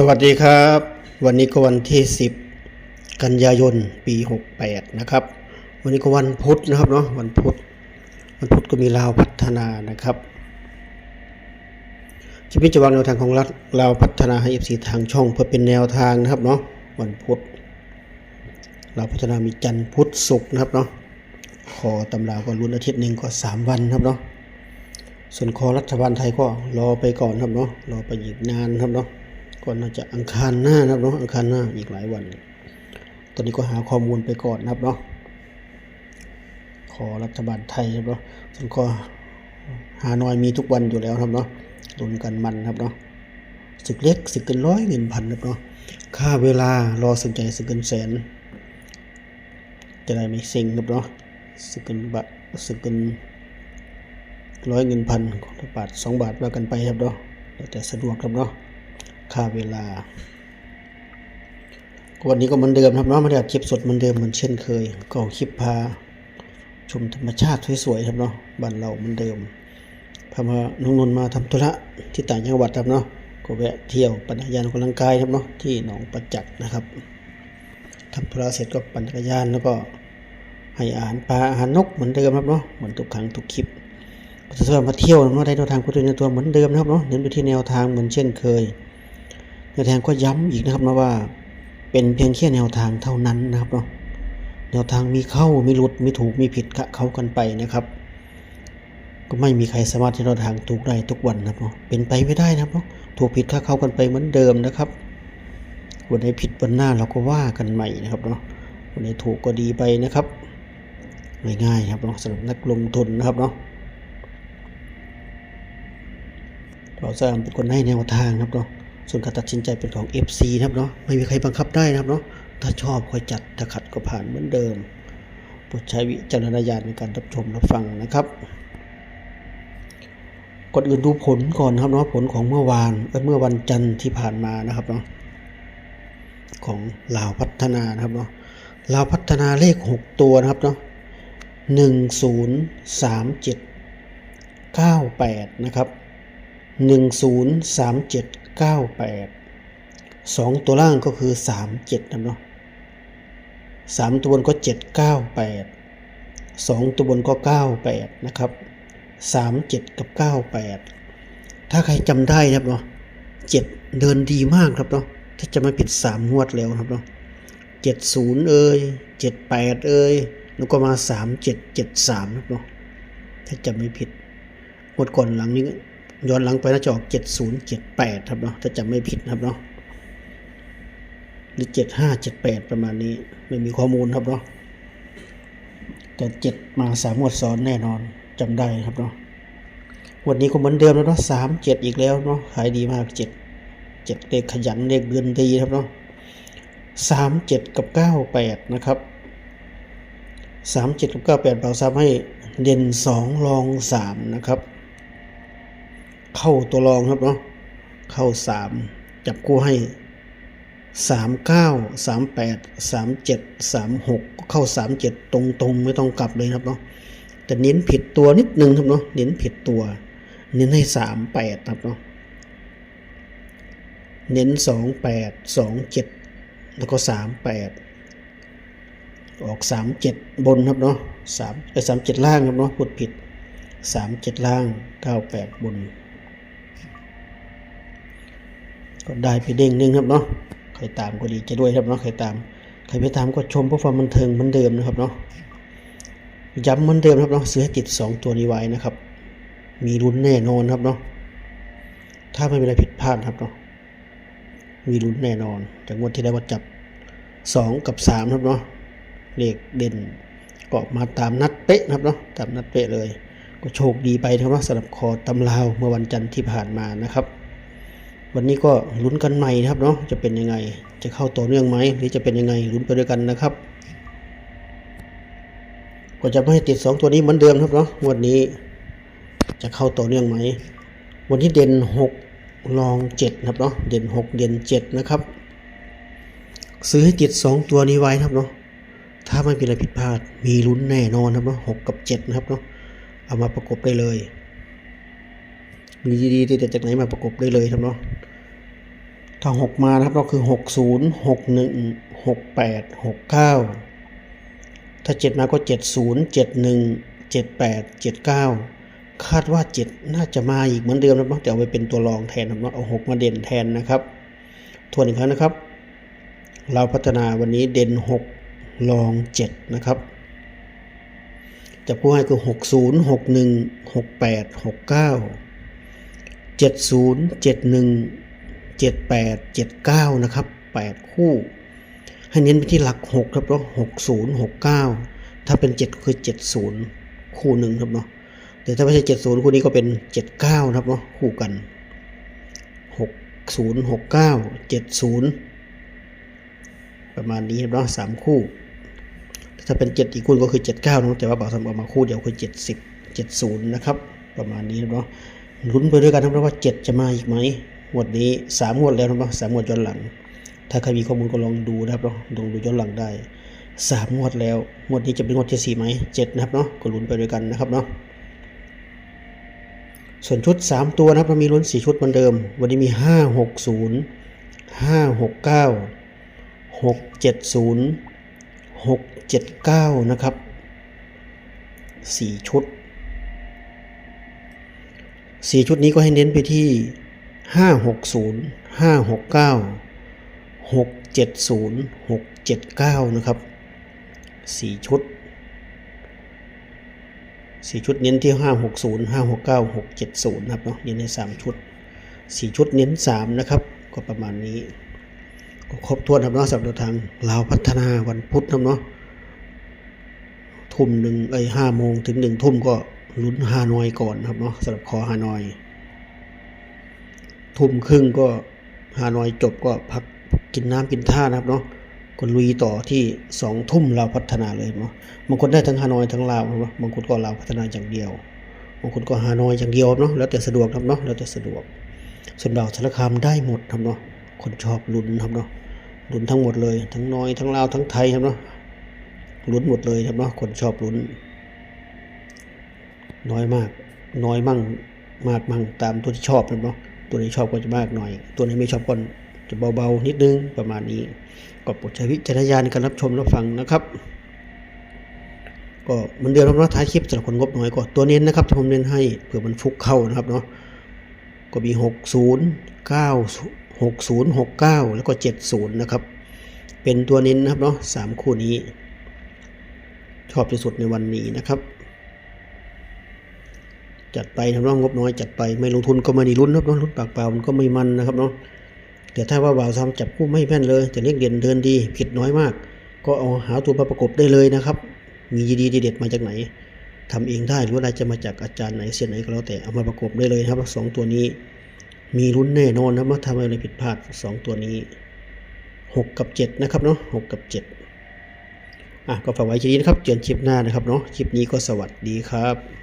สวัสดีครับ วันนี้ก็วันที่ 10 กันยายนปี 68 นะครับ วันนี้ก็วันพุธนะครับเนาะวันพุธวันพุธก็มีลาวพัฒนานะครับชีวิตจะวางแนวทางของรัฐลาวพัฒนาให้เอฟซีทางช่องเพื่อเป็นแนวทางนะครับเนาะวันพุธลาวพัฒนามีจันทร์พุธศุกร์นะครับเนาะขอตำราก็ลุ้นอาทิตย์หนึ่งก็ 3 วันครับเนาะส่วนคอรัฐบาลไทยก็รอไปก่อนครับเนาะรอไปอีกนานครับเนาะ ก่อนน่าจะอังคารหน้านะครับเนาะอังคารหน้าอีกหลายวัน ตอนนี้ก็หาข้อมูลไปก่อนนะครับเนาะขอรัฐบาลไทยครับเนาะส่วนคอหาหน้อยมีทุกวันอยู่แล้วครับเนาะลุ้นกันมันครับเนาะศึกเล็กศึกเกินร้อยเงินพันครับเนาะค่าเวลารอสนใจศึกเกินแสน จะได้ไม่เซ็งครับเนาะศึกเกินบะศึกเกินร้อยเงินพันบาทสองบาทว่ากันไปครับเนาะแต่สะดวกครับเนาะ ค่าเวลา วันนี้ก็เหมือนเดิมครับเนาะม่ได้อัดคลิปสดเหมือนเดิมเหมือนเช่นเคยก็คลิปพา ชมธรรมชาติสวยๆครับเนาะบ้านเราเหมือนเดิมพามาน้องนนมาทำธุระที่ต่างจังหวัดครับเนาะก็แวะเที่ยวปั่นจักรยานออกกำลังกายครับเนาะที่หนองประจักษ์นะครับทำธุระเสร็จก็ปั่นจักรยานแล้วก็ให้อาหารปลาอาหารนกเหมือนเดิมครับเนาะเหมือนทุกครั้งทุกคลิปจะเสริมมาเที่ยวเนาะได้แนวทางพุทธในตัวเหมือนเดิมนะครับเนาะเน้นไปที่แนวทางเหมือนเช่นเคย แทงก็ย้ำอีกนะครับนะว่า เป็นเพียงแค่แนวทางเท่านั้นนะครับเนาะแนวทางมีเข้ามีหลุดมีถูกมีผิดกะเขากันไปนะครับ ก็ไม่มีใครสามารถที่แนวทางถูกได้ทุกวันนะครับเนาะเป็นไปไม่ได้นะครับเนาะถูกผิดค่าเข้ากันไปเหมือนเดิมนะครับวันไหนผิดวันหน้าเราก็ว่ากันใหม่นะครับเนาะวันไหนถูกก็ดีไปนะครับง่ายๆครับเนาะสำหรับนักลงทุนนะครับเนาะเราจะเป็นคนให้แนวทางนะครับเนาะ ส่วนการตัดสินใจเป็นของ FC นะครับเนาะไม่มีใครบังคับได้นะครับเนาะถ้าชอบค่อยจัดถ้าขัดก็ผ่านเหมือนเดิมโปรดใช้วิจารณญาณในการรับชมรับฟังนะครับก่อนอื่นดูผลก่อนครับเนาะผลของเมื่อวานเอ้ยเมื่อวันจันทร์ที่ผ่านมานะครับเนาะของลาวพัฒนานะครับเนาะลาวพัฒนาเลข 6 ตัวนะครับเนาะหนึ่งศูนย์สามเจ็ดเก้าแปดนะครับหนึ่งศูนย์สามเจ็ด เก้าแปดสองตัวล่างก็คือสามเจ็ดนะเนาะสามตัวบนก็เจ็ดเก้าแปดสองตัวบนก็เก้าแปดนะครับสามเจ็ดกับเก้าแปดถ้าใครจำได้นะครับเนาะเจ็ดเดินดีมากครับเนาะถ้าจะไม่ผิดสามงวดแล้วครับเนาะเจ็ดศูนย์เอ่ยเจ็ดแปดเอ่ยแล้วก็มาสามเจ็ดเจ็ดสามครับเนาะถ้าจะไม่ผิดงวดก่อนหลังนี้ ย้อนหลังไปน่าจะออก7078ครับเนาะถ้าจำไม่ผิดครับเนาะหรือ7578ประมาณนี้ไม่มีข้อมูลครับเนาะแต่7มาสามงวดซ้อนแน่นอนจำได้ครับเนาะวันนี้ก็เหมือนเดิมแล้วเนาะ37อีกแล้วเนาะขายดีมาก7 7เลขขยันเลขเดือนดีครับเนาะ37กับ98นะครับ37กับ98เราซ้ำให้เด่น2รอง3นะครับ เข้าตัวรองครับเนาะเข้าสามจับคู่ให้สามเก้าสามแปดสามเจ็ดสามหกเข้าสามเจ็ดตรงตรงไม่ต้องกลับเลยครับเนาะแต่เน้นผิดตัวนิดนึงครับเนาะเน้นผิดตัว เน้นให้สามแปดครับเนาะเน้นสองแปดสองเจ็ดแล้วก็สามแปดออกสามเจ็ดบนครับเนาะสามไอ้สามเจ็ดล่างครับเนาะพูดผิดสามเจ็ดล่างเก้าแปดบน ก็ได้ไปเด้งหนึงครับเนาะใครตามก็ดีใจด้วยครับเนาะใครตามใครไม่ตามก็ชมเพราะความบันเทิงเหมือนเดิมนะครับเนาะย้ำเหมือนเดิมครับเนาะซื้อให้ติด 2 ตัวนี้ไว้นะครับ มีลุ้นแน่นอนครับเนาะถ้าไม่มีอะไรผิดพลาดครับเนาะมีลุ้นแน่นอนจากงวดที่ได้วัดจับ 2 กับ 3 ครับเนาะเลขเด่นก็มาตามนัดเป๊ะครับเนาะตามนัดเป๊ะเลย ก็โชคดีไปนะครับเนาะสำหรับคอตำลาวเมื่อวันจันทร์ที่ผ่านมานะครับ วันนี้ก็ลุ้นกันใหม่นะครับเนาะจะเป็นยังไง จะเข้าต่อเนื่องไหมหรือจะเป็นยังไงลุ้นไปด้วยกันนะครับ ก็จะไม่ให้ติด 2 ตัวนี้เหมือนเดิมครับเนาะวันนี้ จะเข้าต่อเนื่องไหมวันที่เด่น 6 ลอง7นะครับเนาะเด่น 6 เด่น 7 นะครับ ซื้อให้ติด 2 ตัวนี้ไว้ครับเนาะถ้าไม่มีอะไรผิดพลาด มีลุ้นแน่นอนครับเนาะ6กับ 7 นะครับเนาะเอามาประกบได้เลยมีดีๆเด็ดๆจากไหนมาประกบได้เลยครับเนาะ ถ้าหกมานะครับก็คือหกศูนย์หกหนึ่งหกแปดหกเก้าถ้าเจ็ดมาก็เจ็ดศูนย์เจ็ดหนึ่งเจ็ดแปดเจ็ดเก้าคาดว่าเจ็ดน่าจะมาอีกเหมือนเดิมนะครับแต่เอาไปเป็นตัวรองแทนนะครับเอาหกมาเด่นแทนนะครับทวนอีกครั้งนะครับ เราพัฒนาวันนี้เด่นหกรองเจ็ดนะครับจะผู้ให้คือหกศูนย์ห กหนึ่งหกแปดหกเจ็ดศูนย์เจ็ดหนึ่งเจ็ดแปดเจ็ดเก้านะครับแปดคู่ ให้เน้นไปที่หลักหกครับเนาะหกศูนย์หกเก้าถ้าเป็นเจ็ดคือเจ็ดศูนย์คู่หนึ่งครับเนาะแต่ถ้าไม่ใช่เจ็ดศูนย์คู่นี้ก็เป็นเจ็ดเก้าครับเนาะคู่กันหกศูนย์หกเก้าเจ็ดศูนย์ประมาณนี้ครับเนาะสามคู่ ถ้าเป็นเจ็ดอีกคู่ก็คือเจ็ดเก้านะแต่ว่าบ่าวทำออกมาคู่เดียวคือเจ็ดสิบเจ็ดศูนย์นะครับ ประมาณนี้นะเนาะลุ้นไปด้วยกันครับว่าเจ็ดจะมาอีกไหม งวดนี้สามงวดแล้วนะเนาะสามงวดย้อนหลัง ถ้าใครมีข้อมูลก็ลองดูนะครับเนาะลองดูย้อนหลังได้สามงวดแล้วงวดนี้จะเป็นงวดที่สี่ไหมเจ็ดนะครับเนาะก็ลุ้นไปด้วยกันนะครับเนาะส่วนชุดสามตัวนะครับเรามีลุ้นสี่ชุดเหมือนเดิม วันนี้มีห้าหกศูนย์ห้าหกเก้าหกเจ็ดศูนย์หกเจ็ดเก้านะครับสี่ชุดสี่ชุดนี้ก็ให้เน้นไปที่ ห้าหกศูนย์ห้าหกเก้าหกเจ็ดศูนย์หกเจ็ดเก้านะครับสี่ชุดสี่ชุดเน้นที่ห้าหกศูนย์ห้าหกเก้าหกเจ็ดศูนย์นะครับเนาะเน้นในสามชุดสี่ชุดเน้นสามนะครับ ก็ประมาณนี้ ก็ครบถ้วนครับเนาะสำหรับทางลาวพัฒนาวันพุธครับเนาะทุ่มหนึ่งไอ้ห้าโมงถึงหนึ่งทุ่มก็ลุ้นฮานอยก่อนครับเนาะสำหรับคอฮานอย ทุ่มครึ่งก็ฮานอยจบก็พักกินน้ำกินท่านะครับเนาะก็ลุยต่อที่สองทุ่มลาวพัฒนาเลยเนาะบางคนได้ทั้งฮานอยทั้งลาวนะบางคนก็ลาวพัฒนาอย่างเดียวบางคนก็ฮานอยอย่างเดียวเนาะแล้วแต่สะดวกครับเนาะแล้วแต่สะดวก ส่วนดาวสารคามได้หมดครับเนาะคนชอบลุ้นครับเนาะลุ้นทั้งหมดเลย ทั้งน้อยทั้งลาวทั้งไทยครับเนาะลุ้นหมดเลยครับเนาะคนชอบลุ้น น้อยมาก น้อยมั่งมากมั่งตามตัวที่ชอบครับเนาะ ตัวไหนชอบก็จะมากหน่อย ตัวไหนไม่ชอบก็จะเบาๆนิดนึงประมาณนี้ ก็โปรดใช้วิจารณญาณในการรับชมรับฟังนะครับ ก็เหมันเดียวครับเนาท้ายคลิปสำหรับคนงบน้อยก็ตัวเน้นนะครับที่ผมเน้นให้เผื่อมันฟุกเข้านะครับเนาะก็มี 60 9 60 69 แล้วก็ 70 นะครับ เป็นตัวเน้นนะครับเนาะสามคู่นี้ ชอบที่สุดในวันนี้นะครับ จัดไปทำน้องงบน้อยจัดไปไม่ลงทุนก็ไม่ได้ลุ้นครับเนาะลุ้นปากเปล่ามันก็ไม่มันนะครับเนาะแต่ถ้าว่าบ่าวทำจับคู่ไม่แม่นเลย แต่เลขเด่นเดินดีผิดน้อยมาก ก็เอาหาตัวมาประกบได้เลยนะครับ มีดีๆเด็ดมาจากไหนทำเองได้หรือว่าจะมาจากอาจารย์ไหนเสียไหนก็แล้วแต่เอามาประกบได้เลยครับสองตัวนี้ มีลุ้นแน่นอนนะว่าทำอะไรผิดพลาดสองตัวนี้หกกับเจ็ดนะครับเนาะหกกับเจ็ดอะก็ฝากไว้ทีนี้นะครับเจอกันคลิปหน้านะครับเนาะคลิปนี้ก็สวัสดีครับ